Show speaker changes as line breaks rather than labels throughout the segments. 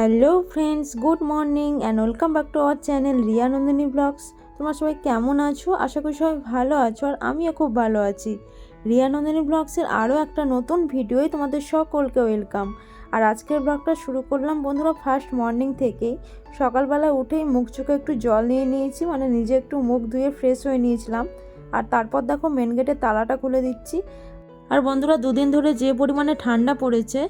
Hello friends, good morning and welcome back to our channel Riya Nandini blogs. তোমরা সবাই কেমন আছো? আশা করি সবাই ভালো আছো আর আমিও খুব ভালো আছি। রিয়া নন্দিনী ব্লগসের আরও একটা নতুন ভিডিওই তোমাদের সকলকে ওয়েলকাম। আর আজকের ব্লগটা শুরু করলাম বন্ধুরা ফার্স্ট মর্নিং থেকেই সকালবেলা উঠেই মুখ চোখে একটু জল নিয়ে নিয়েছি মানে নিজে একটু মুখ ধুয়ে ফ্রেশ হয়ে নিয়েছিলাম। আর তারপর দেখো মেন গেটের তালাটা খুলে দিচ্ছি। আর বন্ধুরা দুদিন ধরে যে পরিমাণে ঠান্ডা পড়েছে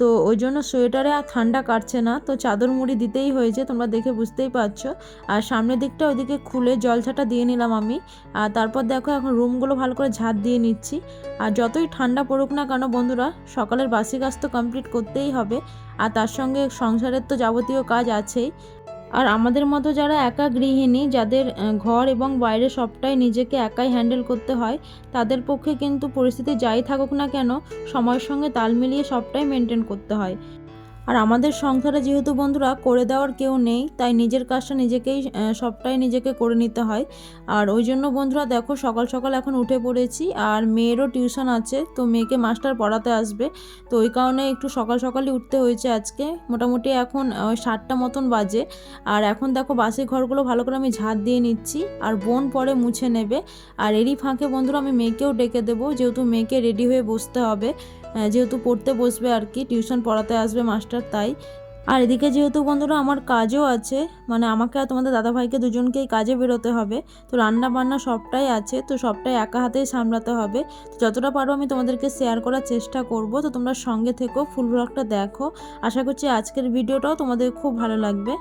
তো ওই জন্য সোয়েটারে আর ঠান্ডা কাটছে না। তো চাদর মুড়ি দিতেই হয়েছে, তোমরা দেখে বুঝতেই পারছ। আর সামনের দিকটা ওইদিকে খুলে জল ছাটা দিয়ে নিলাম আমি। আর তারপর দেখো এখন রুমগুলো ভালো করে ঝাঁট দিয়ে নিচ্ছি। আর যতই ঠান্ডা পড়ুক না কেন বন্ধুরা, সকালের বাসি কাজ তো কমপ্লিট করতেই হবে। আর তার সঙ্গে সংসারের তো যাবতীয় কাজ আছেই। আর আমাদের মতো যারা একা গৃহিণী, যাদের ঘর এবং বাইরে সবটাই নিজেকে একাই হ্যান্ডেল করতে হয়, তাদের পক্ষে কিন্তু পরিস্থিতি যাই থাকুক না কেন, সময়ের সঙ্গে তাল মিলিয়ে সবটাই মেনটেন করতে হয়। আর আমাদের সংসারে যেহেতু বন্ধুরা করে দেওয়ার কেউ নেই, তাই নিজের কাজটা নিজেকেই সবটাই নিজেকে করে নিতে হয়। আর ওই জন্য বন্ধুরা দেখো সকাল সকাল এখন উঠে পড়েছি, আর মেয়েরও টিউশন আছে, তো মেয়েকে মাস্টার পড়াতে আসবে। তো ওই কারণে একটু সকাল সকালই উঠতে হয়েছে আজকে। মোটামুটি এখন সাতটা মতন বাজে। আর এখন দেখো বাসি ঘরগুলো ভালো করে আমি ঝাঁট দিয়ে নিচ্ছি, আর বোন পরে মুছে নেবে। আর এরই ফাঁকে বন্ধুরা আমি মেয়েকেও ডেকে দেবো, যেহেতু মেয়েকে রেডি হয়ে বসতে হবে। যেহেতু পড়তে বসবে আর কি টিউশন পড়াতে আসবে মাস্টার তাই। আর এদিকে যেহেতু বন্ধুরা আমার কাজও আছে মানে আমাকে আর তোমাদের দাদাভাইকে দুজনকেই কাজে বেরোতে হবে, তো রান্না বান্না সবটাই আছে, তো সবটাই একা হাতেই সামলাতে হবে। তো যতটা পারো আমি তোমাদেরকে শেয়ার করার চেষ্টা করব, তো তোমরা সঙ্গে থেকো ফুল ব্লগটা দেখো। আশা করছি আজকের ভিডিওটাও তোমাদের খুব ভালো লাগবে।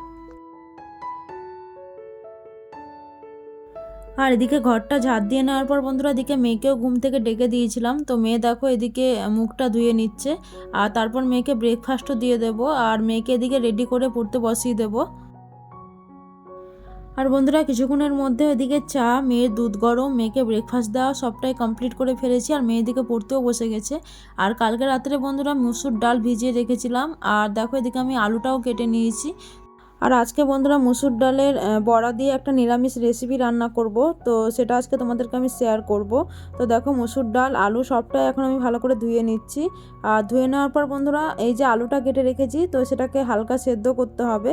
আর এদিকে ঘরটা ঝাঁট দিয়ে নেওয়ার পর বন্ধুরা এদিকে মেয়েকেও ঘুম থেকে ডেকে দিয়েছিলাম। তো মেয়ে দেখো এদিকে মুখটা ধুয়ে নিচ্ছে আর তারপর মেয়েকে ব্রেকফাস্টও দিয়ে দেব আর মেয়েকে এদিকে রেডি করে পড়তে বসিয়ে দেব। আর বন্ধুরা কিছুক্ষণের মধ্যে ওইদিকে চা, মেয়ের দুধ গরম, মেয়েকে ব্রেকফাস্ট দেওয়া সবটাই কমপ্লিট করে ফেলেছি আর মেয়ের দিকে পড়তেও বসে গেছে। আর কালকে রাত্রে বন্ধুরা মুসুর ডাল ভিজিয়ে রেখেছিলাম আর দেখো এদিকে আমি আলুটাও কেটে নিয়েছি। আর আজকে বন্ধুরা মুসুর ডালের বড়া দিয়ে একটা নিরামিষ রেসিপি রান্না করব। তো সেটা আজকে তোমাদেরকে আমি শেয়ার করব। তো দেখো মুসুর ডাল, আলু সবটাই এখন আমি ভালো করে ধুয়ে নিচ্ছি। আর ধুয়ে নেওয়ার পর বন্ধুরা এই যে আলুটা কেটে রেখেছি, তো সেটাকে হালকা সেদ্ধ করতে হবে।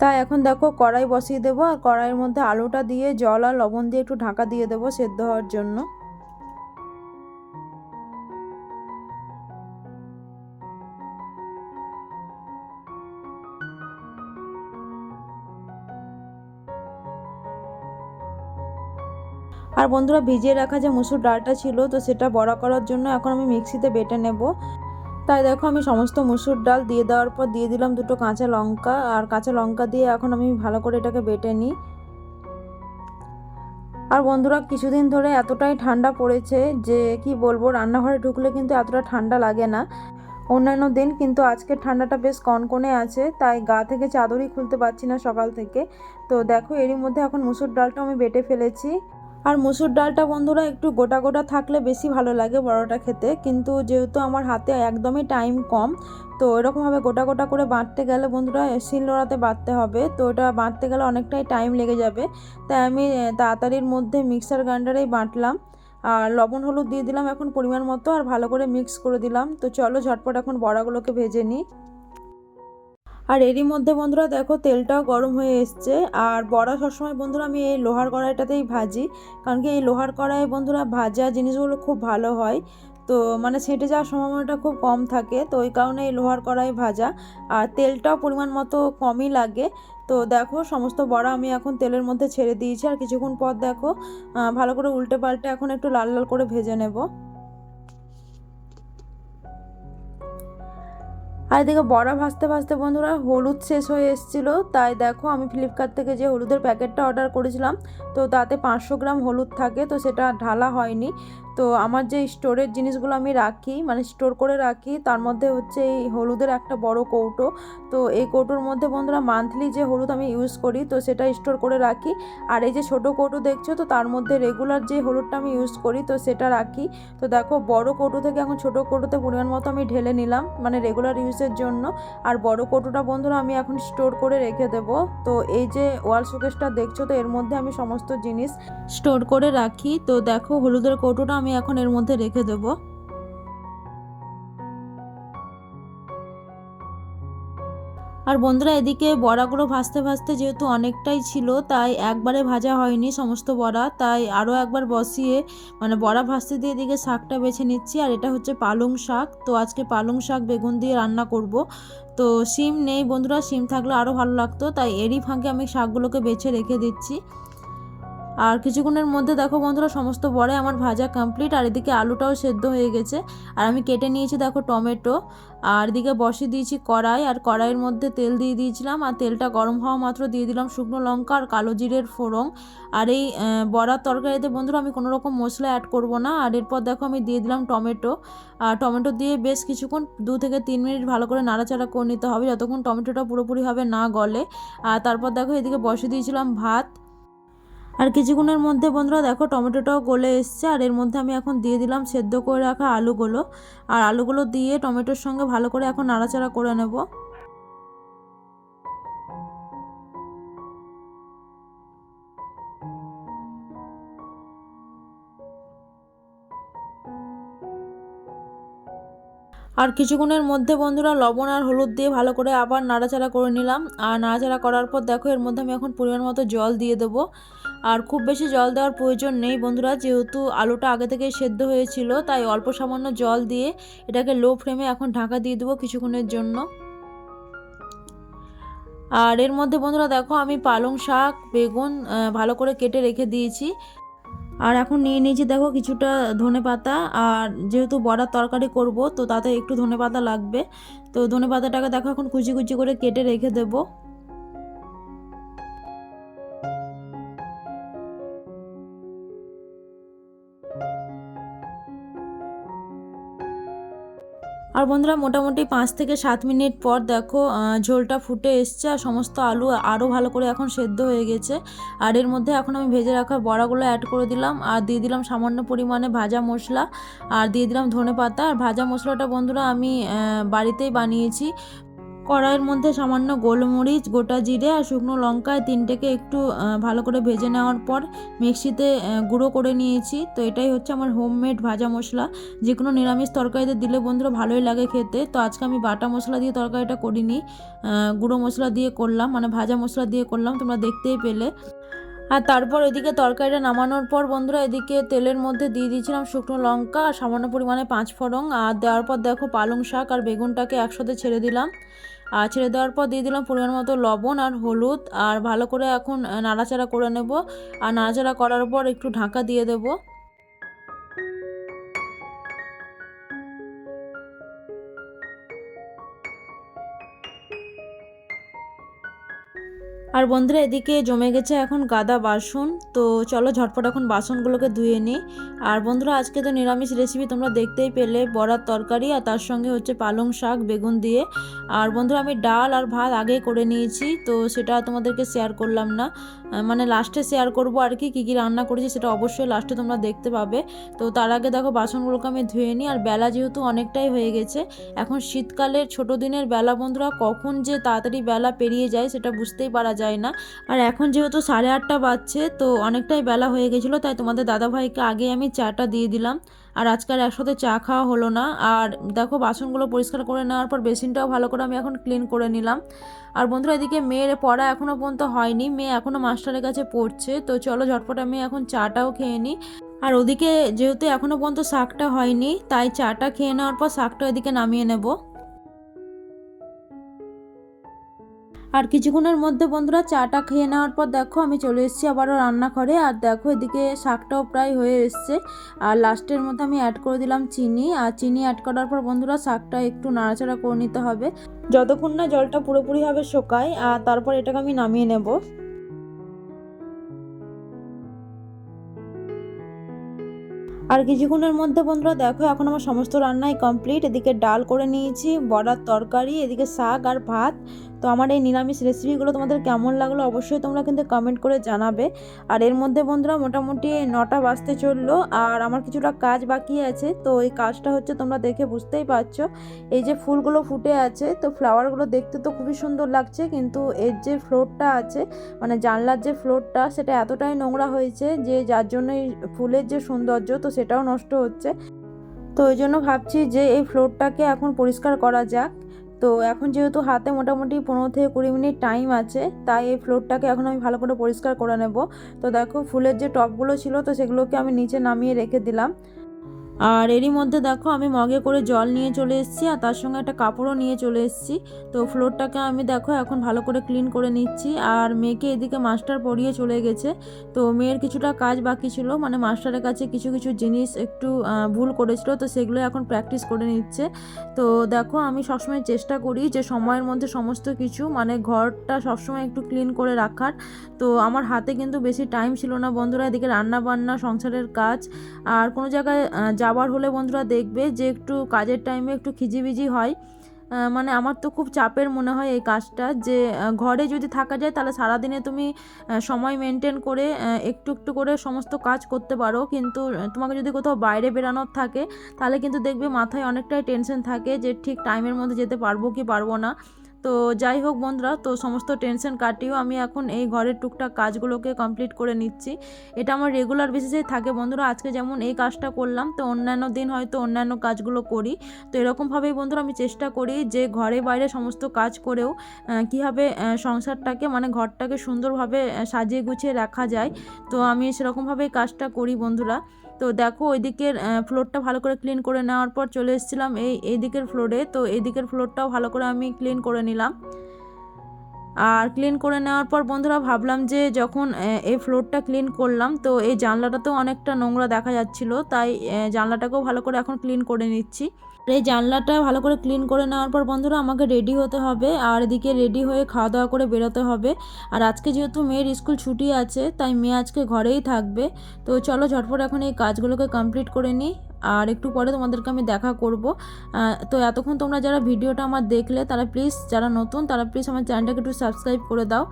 তাই এখন দেখো কড়াই বসিয়ে দেবো, আর কড়াইয়ের মধ্যে আলুটা দিয়ে জল আর লবণ দিয়ে একটু ঢাকা দিয়ে দেবো সেদ্ধ হওয়ার জন্য। আর বন্ধুরা ভিজিয়ে রাখা যে মুসুর ডালটা ছিল, তো সেটা বড়া করার জন্য এখন আমি মিক্সিতে বেটে নেব। তাই দেখো আমি সমস্ত মুসুর ডাল দিয়ে দেওয়ার পর দিয়ে দিলাম দুটো কাঁচা লঙ্কা, আর কাঁচা লঙ্কা দিয়ে এখন আমি ভালো করে এটাকে বেটে নিই। আর বন্ধুরা কিছুদিন ধরে এতটাই ঠান্ডা পড়েছে যে কি বলব, রান্নাঘরে ঢুকলে কিন্তু এতটা ঠান্ডা লাগে না। অন্যান্য দিন কিন্তু আজকের ঠান্ডাটা বেশ কনকনে আছে, তাই গা থেকে চাদরই খুলতে পারছি না সকাল থেকে। তো দেখো এরই মধ্যে এখন মুসুর ডালটা আমি বেটে ফেলেছি। আর মুসুর ডালটা বন্ধুরা একটু গোটা গোটা থাকলে বেশি ভালো লাগে বড়টা খেতে। কিন্তু যেহেতু আমার হাতে একদমই টাইম কম, তো এরকমভাবে গোটা গোটা করে বাঁটতে গেলে বন্ধুরা শিল নোড়াতে বাটতে হবে। তো ওটা বাঁটতে গেলে অনেকটাই টাইম লেগে যাবে। তাই আমি তাড়াতাড়ির মধ্যে মিক্সার গ্রাইন্ডারেই বাঁটলাম। আর লবণ, হলুদ দিয়ে দিলাম এখন পরিমাণ মতো আর ভালো করে মিক্স করে দিলাম। তো চলো ঝটপট এখন বড়াগুলোকে ভেজে নিই। আর এরই মধ্যে বন্ধুরা দেখো তেলটাও গরম হয়ে এসছে। আর বড়া সবসময় বন্ধুরা আমি এই লোহার কড়াইটাতেই ভাজি। কারণ কি এই লোহার কড়াই বন্ধুরা ভাজা জিনিসগুলো খুব ভালো হয়। তো মানে ছেঁটে যাওয়ার সম্ভাবনাটা খুব কম থাকে। তো ওই কারণে এই লোহার কড়াই ভাজা। আর তেলটাও পরিমাণ মতো কমই লাগে। তো দেখো সমস্ত বড়া আমি এখন তেলের মধ্যে ছেড়ে দিয়েছি। আর কিছুক্ষণ পর দেখো ভালো করে উল্টে পাল্টে এখন একটু লাল লাল করে ভেজে নেব। আর এদিকে বড়া ভাজতে ভাজতে বন্ধুরা হলুদ শেষ হয়ে এসেছিল। তাই দেখো আমি ফ্লিপকার্ট থেকে যে হলুদের প্যাকেটটা অর্ডার করেছিলাম, তো তাতে পাঁচশো গ্রাম হলুদ থাকে, তো সেটা ঢালা হয়নি। তো আমার যে স্টোরের জিনিসগুলো আমি রাখি মানে স্টোর করে রাখি, তার মধ্যে হচ্ছে এই হলুদের একটা বড় কৌটো। তো এই কৌটোর মধ্যে বন্ধুরা মান্থলি যে হলুদ আমি ইউজ করি, তো সেটা স্টোর করে রাখি। আর এই যে ছোট কৌটো দেখছ, তো তার মধ্যে রেগুলার যে হলুদটা আমি ইউজ করি, তো সেটা রাখি। তো দেখো, বড় কৌটো থেকে এখন ছোট কৌটোতে পরিমাণ মতো আমি ঢেলে নিলাম মানে রেগুলার ইউজের জন্য। আর বড় কৌটোটা বন্ধুরা আমি এখন স্টোর করে রেখে দেব। তো এই যে ওয়াল শোকেসটা দেখছ, তো এর মধ্যে আমি সমস্ত জিনিস স্টোর করে রাখি। তো দেখো, হলুদের কৌটোটা আমি এখন এর মধ্যে রেখে দেবো। আর বন্ধুরা, এদিকে বড়াগুলো ভাজতে ভাজতে যেহেতু অনেকটাই ছিল, তাই একবারে ভাজা হয়নি সমস্ত বড়া। তাই আরও একবার বসিয়ে মানে বড়া ভাজতে দিয়ে এদিকে শাকটা বেছে নিচ্ছি, আর এটা হচ্ছে পালং শাক। তো আজকে পালং শাক বেগুন দিয়ে রান্না করব। তো শিম নেই বন্ধুরা, শিম থাকলে আরও ভালো লাগতো, তাই এরই ফাঁকে আমি শাকগুলোকে বেছে রেখে দিচ্ছি। আর কিছুক্ষণের মধ্যে দেখো বন্ধুরা, সমস্ত বড়াই আমার ভাজা কমপ্লিট আর এদিকে আলুটাও সেদ্ধ হয়ে গেছে। আর আমি কেটে নিয়েছি দেখো টমেটো, আর এদিকে বসিয়ে দিয়েছি কড়াই, আর কড়াইয়ের মধ্যে তেল দিয়ে দিয়েছিলাম, আর তেলটা গরম হওয়া মাত্র দিয়ে দিলাম শুকনো লঙ্কা আর কালো জিরের ফোড়ন। আর এই বড়ার তরকারিতে বন্ধুরা আমি কোনো রকম মশলা অ্যাড করব না, আর এরপর দেখো আমি দিয়ে দিলাম টমেটো। আর টমেটো দিয়ে বেশ কিছুক্ষণ, দু থেকে তিন মিনিট ভালো করে নাড়াচাড়া করে নিতে হবে, যতক্ষণ টমেটোটা পুরোপুরিভাবে না গলে। আর তারপর দেখো এদিকে বসিয়ে দিয়েছিলাম ভাত আর কিছুক্ষণের মধ্যে বন্ধুরা দেখো টমেটোটাও গলে এসছে, আর এর মধ্যে আমি এখন দিয়ে দিলাম সেদ্ধ করে রাখা আলুগুলো। আর আলুগুলো দিয়ে টমেটোর সঙ্গে ভালো করে এখন নাড়াচাড়া করে নেব। আর কিছুক্ষণের মধ্যে বন্ধুরা লবণ আর হলুদ দিয়ে ভালো করে আবার নাড়াচাড়া করে নিলাম। আর নাড়াচাড়া করার পর দেখো এর মধ্যে আমি এখন পরিমাণ মতো জল দিয়ে দেবো। আর খুব বেশি জল দেওয়ার প্রয়োজন নেই বন্ধুরা, যেহেতু আলুটা আগে থেকে সেদ্ধ হয়েছিল, তাই অল্প সামান্য জল দিয়ে এটাকে লো ফ্লেমে এখন ঢাকা দিয়ে দেবো কিছুক্ষণের জন্য। আর এর মধ্যে বন্ধুরা দেখো, আমি পালং শাক, বেগুন ভালো করে কেটে রেখে দিয়েছি। আর এখন নিয়ে নিয়েছি দেখো কিছুটা ধনে পাতা, আর যেহেতু বড়ার তরকারি করব, তো তাতে একটু ধনে পাতা লাগবে। তো ধনে পাতাটাকে দেখো এখন কুচি কুচি করে কেটে রেখে দেবো। আর বন্ধুরা, মোটামুটি পাঁচ থেকে সাত মিনিট পর দেখো ঝোলটা ফুটে এসছে আর সমস্ত আলু আরও ভালো করে এখন সেদ্ধ হয়ে গেছে। আর এর মধ্যে এখন আমি ভেজে রাখা বড়াগুলো অ্যাড করে দিলাম। আর দিয়ে দিলাম সামান্য পরিমাণে ভাজা মশলা। আর দিয়ে দিলাম ধনে পাতা। আর ভাজা মশলাটা বন্ধুরা আমি বাড়িতেই বানিয়েছি। কড়াইয়ের মধ্যে সামান্য গোলমরিচ, গোটা জিরে আর শুকনো লঙ্কায় তিনটেকে একটু ভালো করে ভেজে নেওয়ার পর মিক্সিতে গুঁড়ো করে নিয়েছি। তো এটাই হচ্ছে আমার হোমমেড ভাজা মশলা। যে কোনো নিরামিষ তরকারিতে দিলে বন্ধুরা ভালোই লাগে খেতে। তো আজকে আমি বাটা মশলা দিয়ে তরকারিটা করিনি। গুঁড়ো মশলা দিয়ে করলাম মানে ভাজা মশলা দিয়ে করলাম, তোমরা দেখতেই পেলে। আর তারপর এদিকে তরকারিটা নামানোর পর বন্ধুরা এদিকে তেলের মধ্যে দিয়ে দিয়েছিলাম শুকনো লঙ্কা আর সামান্য পরিমাণে পাঁচ ফোড়ন আর দেওয়ার পর দেখো পালং শাক আর বেগুনটাকে একসাথে ছেড়ে দিলাম। আর ছেড়ে দেওয়ার পর দিয়ে দিলাম পরিমাণ মতো লবণ আর হলুদ। আর ভালো করে এখন নাড়াচাড়া করে নেব। আর নাড়াচাড়া করার পর একটু ঢাকা দিয়ে দেবো। আর বন্ধুরা এদিকে জমে গেছে এখন গাদা বাসন। তো চলো ঝটপট এখন বাসনগুলোকে ধুয়ে নিই। আর বন্ধুরা আজকে তো নিরামিষ রেসিপি তোমরা দেখতেই পেলে, বড়ার তরকারি আর তার সঙ্গে হচ্ছে পালং শাক, বেগুন দিয়ে। আর বন্ধুরা আমি ডাল আর ভাত আগেই করে নিয়েছি, তো সেটা তোমাদেরকে শেয়ার করলাম না। মানে লাস্টে শেয়ার করব আর কি, কী কী রান্না করেছি সেটা অবশ্যই লাস্টে তোমরা দেখতে পাবে। তো তার আগে দেখো বাসনগুলোকে আমি ধুয়ে নিই, আর বেলা যেহেতু অনেকটাই হয়ে গেছে, এখন শীতকালের ছোট দিনের বেলা বন্ধুরা কখন যে তাড়াতাড়ি বেলা পেরিয়ে যায় সেটা বুঝতেই পারা যায় না। আর এখন যেহেতু সাড়ে আটটা বাজছে, তো অনেকটাই বেলা হয়ে গেছিল, তাই তোমাদের দাদাভাইকে আগে আমি চাটা দিয়ে দিলাম। আর আজকাল একসাথে চা খাওয়া হলো না। আর দেখো, বাসনগুলো পরিষ্কার করে নেওয়ার পর বেসিনটাও ভালো করে আমি এখন ক্লিন করে নিলাম। আর বন্ধুরা, এদিকে মেয়ের পড়া এখনও পর্যন্ত হয়নি। মেয়ে এখনও মাস্টারের কাছে পড়ছে। তো চলো, ঝটপট আমি এখন চাটাও খেয়ে নিই। আর ওদিকে যেহেতু এখনও পর্যন্ত শাকটা হয়নি, তাই চাটা খেয়ে নেওয়ার পর শাকটা এদিকে নামিয়ে নেব। আর কিছুক্ষণের মধ্যে বন্ধুরা চাটা খেয়ে নেওয়ার পর দেখো আমি চলে এসেছি আবারও রান্নাঘরে। আর দেখো এদিকে শাকটাও প্রায় হয়ে এসছে। আর লাস্টের মধ্যে আমি অ্যাড করে দিলাম চিনি। আর চিনি অ্যাড করার পর বন্ধুরা শাকটা একটু নাড়াচাড়া করে নিতে হবে। যতক্ষণ না জলটা পুরোপুরিভাবে শোকায়, আর তারপর এটাকে আমি নামিয়ে নেব। আর কিছুক্ষণের মধ্যে বন্ধুরা দেখো এখন আমার সমস্ত রান্নাই কমপ্লিট এদিকে ডাল করে নিয়েছি, বড়ার তরকারি, এদিকে শাক আর ভাত। তো আমার এই নিরামিষ রেসিপিগুলো তোমাদের কেমন লাগল অবশ্যই তোমরা কিন্তু কমেন্ট করে জানাবে। আর এর মধ্যে বন্ধুরা মোটামুটি নটা বাজতে চলল আর আমার কিছুটা কাজ বাকি আছে তো এই কাজটা হচ্ছে তোমরা দেখে বুঝতেই পারছ। এই যে ফুলগুলো ফুটে আছে তো ফ্লাওয়ারগুলো দেখতে তো খুবই সুন্দর লাগছে কিন্তু এর যে ফ্লোরটা আছে মানে জানলার যে ফ্লোরটা সেটা এতটাই নোংরা হয়েছে যে যার জন্য এই ফুলের যে সৌন্দর্য তো সেটাও নষ্ট হচ্ছে। তো ওই জন্য ভাবছি যে এই ফ্লোরটাকে এখন পরিষ্কার করা যাক। তো এখন যেহেতু হাতে মোটামুটি পনেরো থেকে কুড়ি মিনিট টাইম আছে, তাই এই ফ্লোরটাকে এখন আমি ভালো করে পরিষ্কার করে নেব। তো দেখো ফুলের যে টপগুলো ছিল, তো সেগুলোকে আমি নিচে নামিয়ে রেখে দিলাম। আর এরই মধ্যে দেখো আমি মগে করে জল নিয়ে চলে এসেছি, আর তার সঙ্গে একটা কাপড়ও নিয়ে চলে এসেছি। তো ফ্লোরটাকে আমি দেখো এখন ভালো করে ক্লিন করে নিচ্ছি, আর মেয়েকে এদিকে মাস্টার পড়িয়ে চলে গেছে। তো মেয়ের কিছুটা কাজ বাকি ছিল মানে মাস্টারের কাছে কিছু কিছু জিনিস একটু ভুল করেছিল, তো সেগুলো এখন প্র্যাকটিস করে নিচ্ছে। তো দেখো আমি সবসময় চেষ্টা করি যে সময়ের মধ্যে সমস্ত কিছু মানে ঘরটা সবসময় একটু ক্লিন করে রাখার। তো আমার হাতে কিন্তু বেশি টাইম ছিল না বন্ধুরা, এদিকে রান্না বান্না সংসারের কাজ, আর কোনো জায়গায় যাবার হলে বন্ধুরা দেখবে যে একটু কাজের টাইমে একটু খিজিবিজি হয়। মানে আমার তো খুব চাপের মনে হয় এই কাজটা যে ঘরে যদি থাকা যায় তাহলে সারাদিনে তুমি সময় মেনটেন করে একটু একটু করে সমস্ত কাজ করতে পারো। কিন্তু তোমাকে যদি কোথাও বাইরে বেরানোর থাকে তাহলে কিন্তু দেখবে মাথায় অনেকটাই টেনশন থাকে যে ঠিক টাইমের মধ্যে যেতে পারব কি পারব না। তো যাই হোক বন্ধুরা, তো সমস্ত টেনশন কাটিয়েও আমি এখন এই ঘরের টুকটাক কাজগুলোকে কমপ্লিট করে নিচ্ছি। এটা আমার রেগুলার বেসিসেই থাকে বন্ধুরা, আজকে যেমন এই কাজটা করলাম, তো অন্যান্য দিন হয়তো অন্যান্য কাজগুলো করি। তো এরকমভাবেই বন্ধুরা আমি চেষ্টা করি যে ঘরে বাইরে সমস্ত কাজ করেও কীভাবে সংসারটাকে মানে ঘরটাকে সুন্দরভাবে সাজিয়ে গুছিয়ে রাখা যায়। তো আমি সেরকমভাবেই কাজটা করি বন্ধুরা। তো দেখো ওই দিকের ফ্লোরটা ভালো করে ক্লিন করে নেওয়ার পর চলে এসেছিলাম এই এই দিকের ফ্লোরে তো এই দিকের ফ্লোরটাও ভালো করে আমি ক্লিন করে নিলাম। আর ক্লিন করে নেওয়ার পর বন্ধুরা ভাবলাম যে যখন এই ফ্লোরটা ক্লিন করলাম, তো এই জানলাটাতেও অনেকটা নোংরা দেখা যাচ্ছিল, তাই জানলাটাকেও ভালো করে এখন ক্লিন করে নিচ্ছি। এই জানলাটা ভালো করে ক্লিন করে নেওয়ার পর বন্ধুরা আমাকে রেডি হতে হবে, আর এদিকে রেডি হয়ে খাওয়া দাওয়া করে বেরোতে হবে। আর আজকে যেহেতু মেয়ের স্কুল ছুটি আছে, তাই মেয়ে আজকে ঘরেই থাকবে। তো চলো ঝটপট এখন এই কাজগুলোকে কমপ্লিট করে নিই। আর একটু পরে তোমাদেরকে আমি দেখা করব। তো এতক্ষণ তোমরা যারা ভিডিওটা আমার দেখলে, তারা প্লিজ যারা নতুন, তারা প্লিজ আমার চ্যানেলটাকে একটু সাবস্ক্রাইব করে দাও।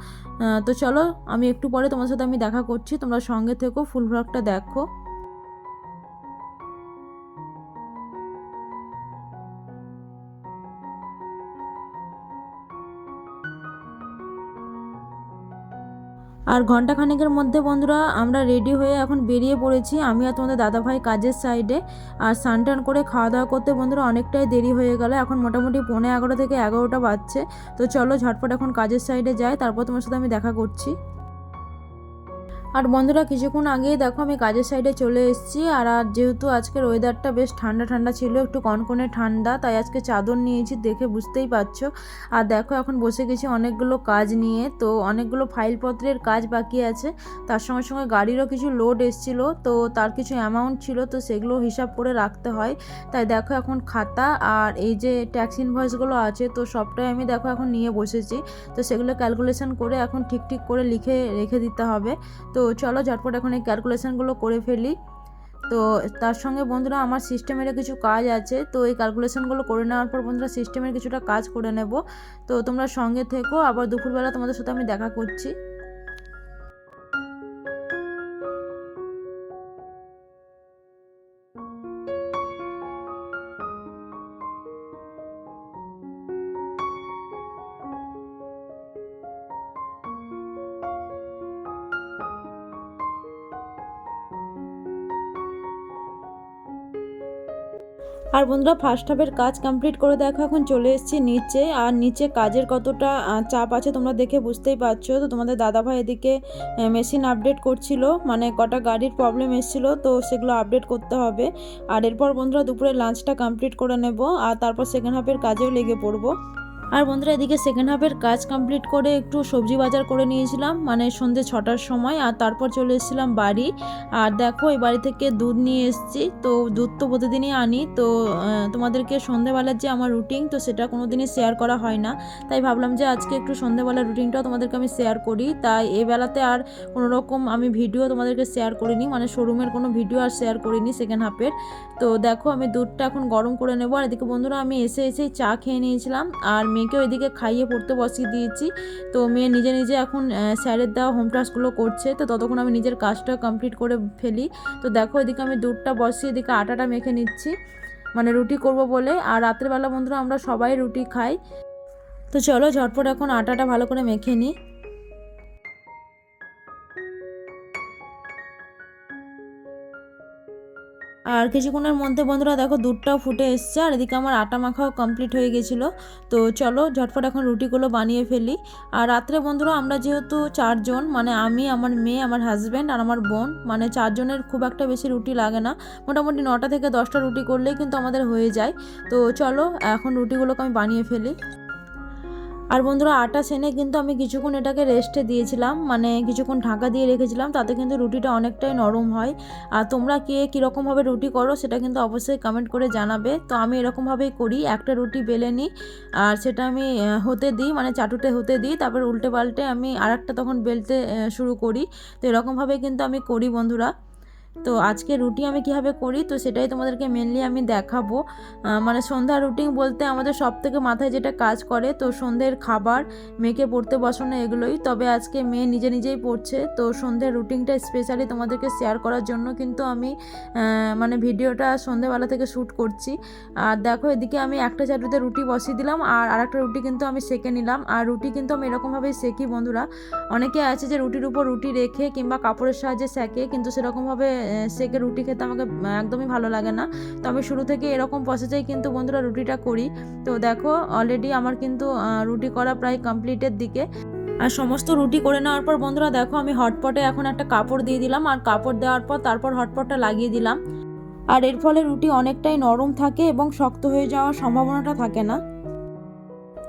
তো চলো, আমি একটু পরে তোমার সাথে আমি দেখা করছি। তোমরা সঙ্গে থেকো ফুল ব্লগটা দেখো। আর ঘন্টাখানেকের মধ্যে বন্ধুরা, আমরা রেডি হয়ে এখন বেরিয়ে পড়েছি। আমি আর তোমাদের দাদাভাই কাজের সাইডে আর স্নান করে খাওয়া দাওয়া করতে বন্ধুরা অনেকটাই দেরি হয়ে গেল। এখন মোটামুটি পৌনে এগারো থেকে এগারোটা বাজছে। তো চলো ঝটপট এখন কাজের সাইডে যাই। তারপর তোমার সাথে আমি দেখা করছি। আর বন্ধুরা, কিছুক্ষণ আগেই দেখো আমি কাজের সাইডে চলে এসেছি। আর আর যেহেতু আজকের ওয়েদারটা বেশ ঠান্ডা ঠান্ডা ছিল, একটু কনকনে ঠান্ডা, তাই আজকে চাদর নিয়েছি দেখে বুঝতেই পারছ। আর দেখো, এখন বসে গেছি অনেকগুলো কাজ নিয়ে, তো অনেকগুলো ফাইলপত্রের কাজ বাকি আছে। তার সঙ্গে সঙ্গে গাড়িরও কিছু লোড এসছিল, তো তার কিছু অ্যামাউন্ট ছিল, তো সেগুলো হিসাব করে রাখতে হয়। তাই দেখো, এখন খাতা আর এই যে ট্যাক্স ইনভয়েসগুলো আছে, তো সবটাই আমি দেখো, এখন নিয়ে বসেছি। তো সেগুলো ক্যালকুলেশন করে এখন ঠিক ঠিক করে লিখে, রেখে দিতে হবে। তো চলো ঝটপট এখন এই ক্যালকুলেশানগুলো করে ফেলি। তো তার সঙ্গে বন্ধুরা আমার সিস্টেমেরও কিছু কাজ আছে, তো এই ক্যালকুলেশানগুলো করে নেওয়ার পর বন্ধুরা সিস্টেমের কিছুটা কাজ করে নেব। তো তোমরা সঙ্গে থেকো, আবার দুপুরবেলা তোমাদের সাথে আমি দেখা করছি। আর বন্ধুরা ফার্স্ট হাফের কাজ কমপ্লিট করে দেখো, এখন চলে এসেছি নিচে। আর নিচে কাজের কতটা চাপ আছে তোমরা দেখে বুঝতেই পারছ। তো তোমাদের দাদাভাই এদিকে মেশিন আপডেট করছিল মানে কটা গাড়ির প্রবলেম এসেছিল, তো সেগুলো আপডেট করতে হবে। আর এরপর বন্ধুরা দুপুরে লাঞ্চটা কমপ্লিট করে নেব, আর তারপর সেকেন্ড হাফের কাজেও লেগে পড়ব। আর বন্ধুরা এদিকে সেকেন্ড হাফের কাজ কমপ্লিট করে একটু সবজি বাজার করে নিয়েছিলাম মানে সন্ধ্যে ছটার সময়, আর তারপর চলে এসেছিলাম বাড়ি। আর দেখো, এই বাড়ি থেকে দুধ নিয়ে এসেছি, তো দুধ তো প্রতিদিনই আনি, তো তোমাদেরকে সন্ধ্যেবেলার যে আমার রুটিন তো সেটা কোনো দিনই শেয়ার করা হয় না। তাই ভাবলাম যে আজকে একটু সন্ধ্যেবেলার রুটিনটাও তোমাদেরকে আমি শেয়ার করি। তাই এই বেলাতে আর কোনো রকম আমি ভিডিও তোমাদেরকে শেয়ার করিনি মানে শোরুমের কোনো ভিডিও আর শেয়ার করিনি সেকেন্ড হাফের তো দেখো, আমি দুধটা এখন গরম করে নেব। আর এদিকে বন্ধুরা, আমি এসে এসেই চা খেয়ে নিয়েছিলাম, আর মেয়েকেও এদিকে খাইয়ে পড়তে বসিয়ে দিয়েছি। তো মেয়ে নিজে নিজে এখন স্যারের দেওয়া হোম টাস্কগুলো করছে। তো ততক্ষণ আমি নিজের কাজটা কমপ্লিট করে ফেলি। তো দেখো এদিকে আমি দুধটা বসিয়ে এদিকে আটাটা মেখে নিচ্ছি। মানে রুটি করব বলে। আর রাত্রেবেলা বন্ধুরা আমরা সবাই রুটি খাই। তো চলো ঝটপট এখন আটাটা ভালো করে মেখে নিই। আর কিছুক্ষণের মধ্যে বন্ধুরা দেখো দুধটাও ফুটে এসছে, আর এদিকে আমার আটা মাখাও কমপ্লিট হয়ে গেছিল। তো চলো ঝটফট এখন রুটিগুলো বানিয়ে ফেলি। আর রাত্রে বন্ধুরা আমরা যেহেতু চারজন মানে আমি, আমার মেয়ে, আমার হাজব্যান্ড আর আমার বোন মানে চারজনের খুব একটা বেশি রুটি লাগে না। মোটামুটি নটা থেকে দশটা রুটি করলেই কিন্তু আমাদের হয়ে যায়। তো চলো এখন রুটিগুলোকে আমি বানিয়ে ফেলি। আর বন্ধুরা আটা সেনে কিন্তু আমি কিছুক্ষণ এটাকে রেস্টে দিয়েছিলাম মানে কিছুক্ষণ ঢাকা দিয়ে রেখেছিলাম, তাতে কিন্তু রুটিটা অনেকটাই নরম হয়। আর তোমরা কে কীরকমভাবে রুটি করো সেটা কিন্তু অবশ্যই কমেন্ট করে জানাবে। তো আমি এরকমভাবেই করি, একটা রুটি বেলে নিই আর সেটা আমি হতে দিই মানে চাটুতে হতে দিই, তারপর উল্টে পাল্টে আমি আর তখন বেলতে শুরু করি। তো এরকমভাবে কিন্তু আমি করি বন্ধুরা। তো আজকে রুটি আমি কীভাবে করি? তো সেটাই তোমাদেরকে মেনলি আমি দেখাবো। মানে সন্ধ্যা রুটিন বলতে আমাদের সব থেকে মাথায় যেটা কাজ করে, তো সন্ধ্যের খাবার, মেয়েকে পড়তে বসানো এগুলোই। তবে আজকে মেয়ে নিজে নিজেই পড়ছে, তো সন্ধ্যের রুটিনটা স্পেশালি তোমাদেরকে শেয়ার করার জন্য কিন্তু আমি মানে ভিডিওটা সন্ধ্যেবেলা থেকে শ্যুট করছি। আর দেখো এদিকে আমি একটা চাটুতে রুটি বসিয়ে দিলাম, আর আরেকটা রুটি কিন্তু আমি সেকে নিলাম। আর রুটি কিন্তু আমি এরকমভাবেই সেকি বন্ধুরা। অনেকে আছে যে রুটির উপর রুটি রেখে কিংবা কাপড়ের সাহায্যে সেকে, কিন্তু সেরকমভাবে সেকে রুটি খেতে আমাকে একদমই ভালো লাগে না। তো আমি শুরু থেকে এরকম প্রসেসেই কিন্তু বন্ধুরা রুটিটা করি। তো দেখো অলরেডি আমার কিন্তু রুটি করা প্রায় কমপ্লিটের দিকে। আর সমস্ত রুটি করে নেওয়ার পর বন্ধুরা দেখো, আমি হটপটে এখন একটা কাপড় দিয়ে দিলাম। আর কাপড় দেওয়ার পর তারপর হটপটটা লাগিয়ে দিলাম। আর এর ফলে রুটি অনেকটাই নরম থাকে এবং শক্ত হয়ে যাওয়ার সম্ভাবনাটা থাকে না।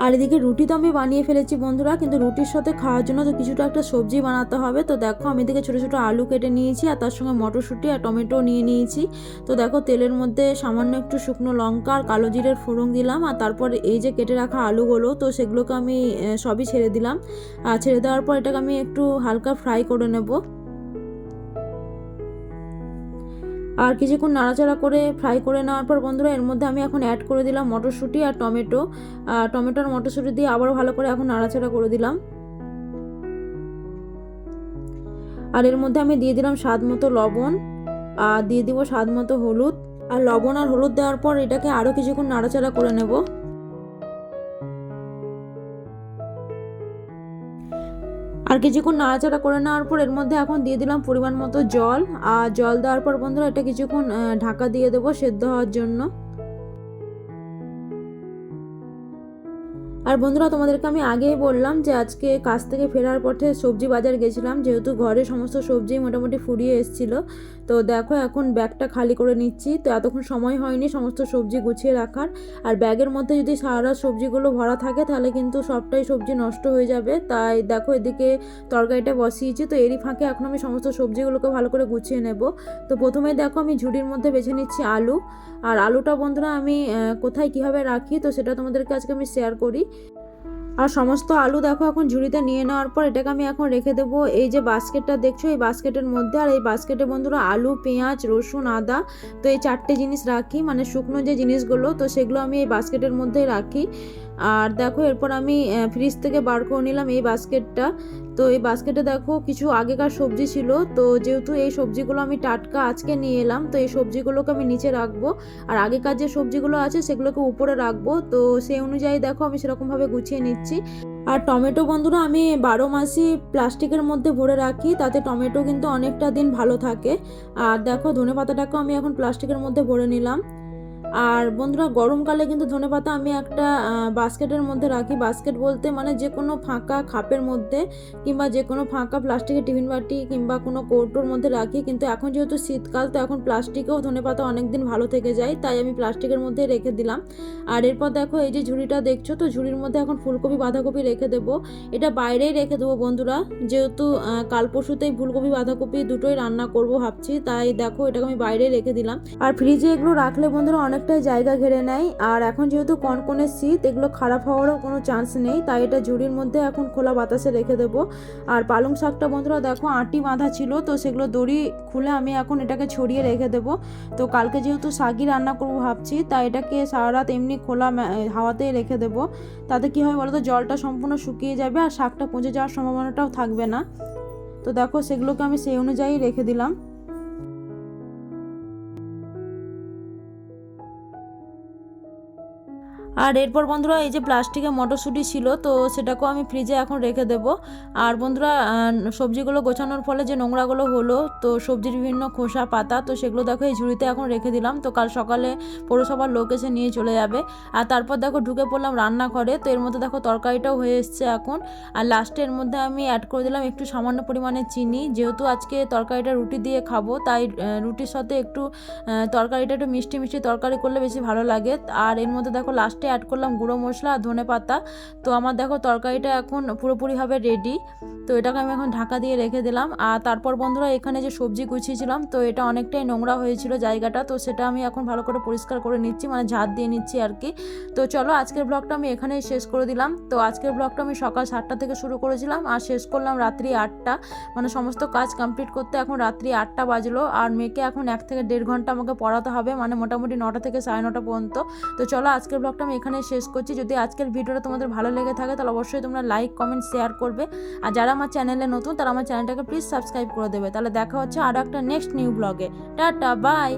আর এদিকে রুটি তো আমি বানিয়ে ফেলেছি বন্ধুরা, কিন্তু রুটির সাথে খাওয়ার জন্য তো কিছুটা একটা সবজি বানাতে হবে। তো দেখো, আমি এদিকে ছোটো ছোটো আলু কেটে নিয়েছি, আর তার সঙ্গে মটরশুঁটি আর টমেটো নিয়ে নিয়েছি। তো দেখো, তেলের মধ্যে সামান্য একটু শুকনো লঙ্কা আর কালো জিরের ফোড়ন দিলাম, আর তারপর এই যে কেটে রাখা আলুগুলো, তো সেগুলোকে আমি সবই ছেড়ে দিলাম। আর ছেড়ে দেওয়ার পর এটাকে আমি একটু হালকা ফ্রাই করে নেব। আর কিছুক্ষণ নাড়াচাড়া করে ফ্রাই করে নেওয়ার পর বন্ধুরা, এর মধ্যে আমি এখন অ্যাড করে দিলাম মটরশুঁটি আর টমেটো। টমেটো আর মটরশুঁটি দিয়ে আবারও ভালো করে এখন নাড়াচাড়া করে দিলাম। আর এর মধ্যে আমি দিয়ে দিলাম স্বাদ মতো লবণ, আর দিয়ে দিব স্বাদ মতো হলুদ। আর লবণ আর হলুদ দেওয়ার পর এটাকে আরও কিছুক্ষণ নাড়াচাড়া করে নেব। আর কিছুক্ষণ নাড়াচাড়া করে নেওয়ার পর এর মধ্যে এখন দিয়ে দিলাম পরিমাণ মতো জল। আর জল দেওয়ার পর বন্ধুরা এটা কিছুক্ষণ ঢাকা দিয়ে দেবো সেদ্ধ হওয়ার জন্য। আর বন্ধুরা তোমাদেরকে আমি আগেই বললাম যে আজকে কাজ থেকে ফেরার পথে সবজি বাজার গেছিলাম, যেহেতু ঘরে সমস্ত সবজি মোটামুটি ফুরিয়ে এসেছিল। তো দেখো এখন ব্যাগটা খালি করে নিচ্ছি। তো এতক্ষণ সময় হয়নি সমস্ত সবজি গুছিয়ে রাখার। আর ব্যাগের মধ্যে যদি সারা সবজিগুলো ভরা থাকে তাহলে কিন্তু সবটাই সবজি নষ্ট হয়ে যাবে। তাই দেখো এদিকে তরকারিটা বসিয়েছি। তো এরই ফাঁকে এখন আমি সমস্ত সবজিগুলোকে ভালো করে গুছিয়ে নেব। তো প্রথমে দেখো আমি ঝুড়ির মধ্যে বেছে নিচ্ছি আলু। আর আলুটা বন্ধুরা আমি কোথায় কীভাবে রাখি তো সেটা তোমাদেরকে আজকে আমি শেয়ার করি। আর সমস্ত আলু দেখো এখন ঝুড়িতে নিয়ে নেওয়ার পর এটাকে আমি এখন রেখে দেবো। এই যে বাস্কেটটা দেখছ, এই বাস্কেটের মধ্যে আর এই বাস্কেটে বন্ধুরা আলু, পেঁয়াজ, রসুন, আদা, তো এই চারটে জিনিস রাখি মানে শুকনো যে জিনিসগুলো, তো সেগুলো আমি এই বাস্কেটের মধ্যেই রাখি। আর দেখো এরপর আমি ফ্রিজ থেকে বার করে নিলাম এই বাস্কেটটা। তো এই বাস্কেটে দেখো কিছু আগেকার সবজি ছিল। তো যেহেতু এই সবজিগুলো আমি টাটকা আজকে নিয়ে এলাম, তো এই সবজিগুলোকে আমি নিচে রাখব। আর আগেকার যে সবজিগুলো আছে সেগুলোকে উপরে রাখব। তো সেই অনুযায়ী দেখো আমি সেরকমভাবে গুছিয়ে নিচ্ছি। আর টমেটো বন্ধুরা আমি বারো মাসই প্লাস্টিকের মধ্যে ভরে রাখি, তাতে টমেটো কিন্তু অনেকটা দিন ভালো থাকে। আর দেখো ধনে পাতাটাকেও আমি এখন প্লাস্টিকের মধ্যে ভরে নিলাম। আর বন্ধুরা, গরমকালে কিন্তু ধনেপাতা আমি একটা বাস্কেটের মধ্যে রাখি। বাস্কেট বলতে মানে যে কোনো ফাঁকা খাপের মধ্যে কিংবা যে কোনো ফাঁকা প্লাস্টিকের টিফিন বাটি কিংবা কোনো কৌটোর মধ্যে রাখি। কিন্তু এখন যেহেতু শীতকাল, তো এখন প্লাস্টিকেও ধনেপাতা অনেক দিন ভালো থেকে যায়, তাই আমি প্লাস্টিকের মধ্যে রেখে দিলাম। আর এরপর দেখো, এই যে ঝুড়িটা দেখছ তো, ঝুড়ির মধ্যে এখন ফুলকপি, বাঁধাকপি রেখে দেবো। এটা বাইরেই রেখে দেবো বন্ধুরা, যেহেতু কাল পরশুতেই ফুলকপি, বাঁধাকপি দুটোই রান্না করব ভাবছি, তাই দেখো এটাকে আমি বাইরে রেখে দিলাম। আর ফ্রিজে এগুলো রাখলে বন্ধুরা অনেকটাই জায়গা ঘিরে নেয়। আর এখন যেহেতু কনকনে শীত, এগুলো খারাপ হওয়ারও কোনো চান্স নেই, তাই এটা ঝুড়ির মধ্যে এখন খোলা বাতাসে রেখে দেবো। আর পালং শাকটা বন্ধুরা দেখো, আটি বাঁধা ছিল, তো সেগুলো দড়ি খুলে আমি এখন এটাকে ছড়িয়ে রেখে দেবো। তো কালকে যেহেতু শাকই রান্না করব ভাবছি, তাই এটাকে সারা রাত এমনি খোলা হাওয়াতেই রেখে দেবো। তাতে কী হয় বলো তো জলটা সম্পূর্ণ শুকিয়ে যাবে আর শাকটা পচে যাওয়ার সম্ভাবনাটাও থাকবে না। তো দেখো, সেগুলোকে আমি সেই অনুযায়ী রেখে দিলাম। আর এরপর বন্ধুরা এই যে প্লাস্টিকের মটরশুঁটি ছিল, তো সেটাকেও আমি ফ্রিজে এখন রেখে দেবো। আর বন্ধুরা সবজিগুলো গোছানোর ফলে যে নোংরাগুলো হলো, তো সবজির বিভিন্ন খোসা, পাতা, তো সেগুলো দেখো এই ঝুড়িতে এখন রেখে দিলাম। তো কাল সকালে পৌরসভার লোক এসে নিয়ে চলে যাবে। আর তারপর দেখো ঢুকে পড়লাম রান্নাঘরে, তো এর মধ্যে দেখো তরকারিটাও হয়ে এসছে এখন। আর লাস্টে এর মধ্যে আমি অ্যাড করে দিলাম একটু সামান্য পরিমাণে চিনি। যেহেতু আজকে তরকারিটা রুটি দিয়ে খাব, তাই রুটির সাথে একটু তরকারিটা একটু মিষ্টি মিষ্টি তরকারি করলে বেশি ভালো লাগে। আর এর মধ্যে দেখো লাস্টে অ্যাড করলাম, গুঁড়ো মশলা আর ধনে পাতা। তো আমার দেখো তরকারিটা এখন পুরোপুরিভাবে রেডি তো এটাকে আমি এখন ঢাকা দিয়ে রেখে দিলাম। আর তারপর বন্ধুরা এখানে যে সবজি গুছিয়েছিলাম, তো এটা অনেকটাই নোংরা হয়েছিল জায়গাটা। তো সেটা আমি এখন ভালো করে পরিষ্কার করে নিচ্ছি মানে ঝাঁট দিয়ে নিচ্ছি আর কি। তো চলো আজকের ব্লগটা আমি এখানেই শেষ করে দিলাম। তো আজকের ব্লগটা আমি সকাল সাতটা থেকে শুরু করেছিলাম আর শেষ করলাম রাত্রি আটটা। মানে সমস্ত কাজ কমপ্লিট করতে এখন রাত্রি আটটা বাজলো। আর মেয়েকে এখন এক থেকে দেড় ঘণ্টা আমাকে পড়াতে হবে মানে মোটামুটি নটা থেকে সাড়ে নটা পর্যন্ত। তো চলো আজকের ব্লগটা আমি এখানে শেষ করছি। যদি আজকের ভিডিওটা তোমাদের ভালো লেগে থাকে, তাহলে অবশ্যই তোমরা লাইক কমেন্ট শেয়ার করবে। আর যারা আমার চ্যানেলে নতুন, তারা আমার চ্যানেলটাকে প্লিজ সাবস্ক্রাইব করে দেবে। তাহলে দেখা হচ্ছে আরও একটা নেক্সট নিউ ব্লগে টাটা বাই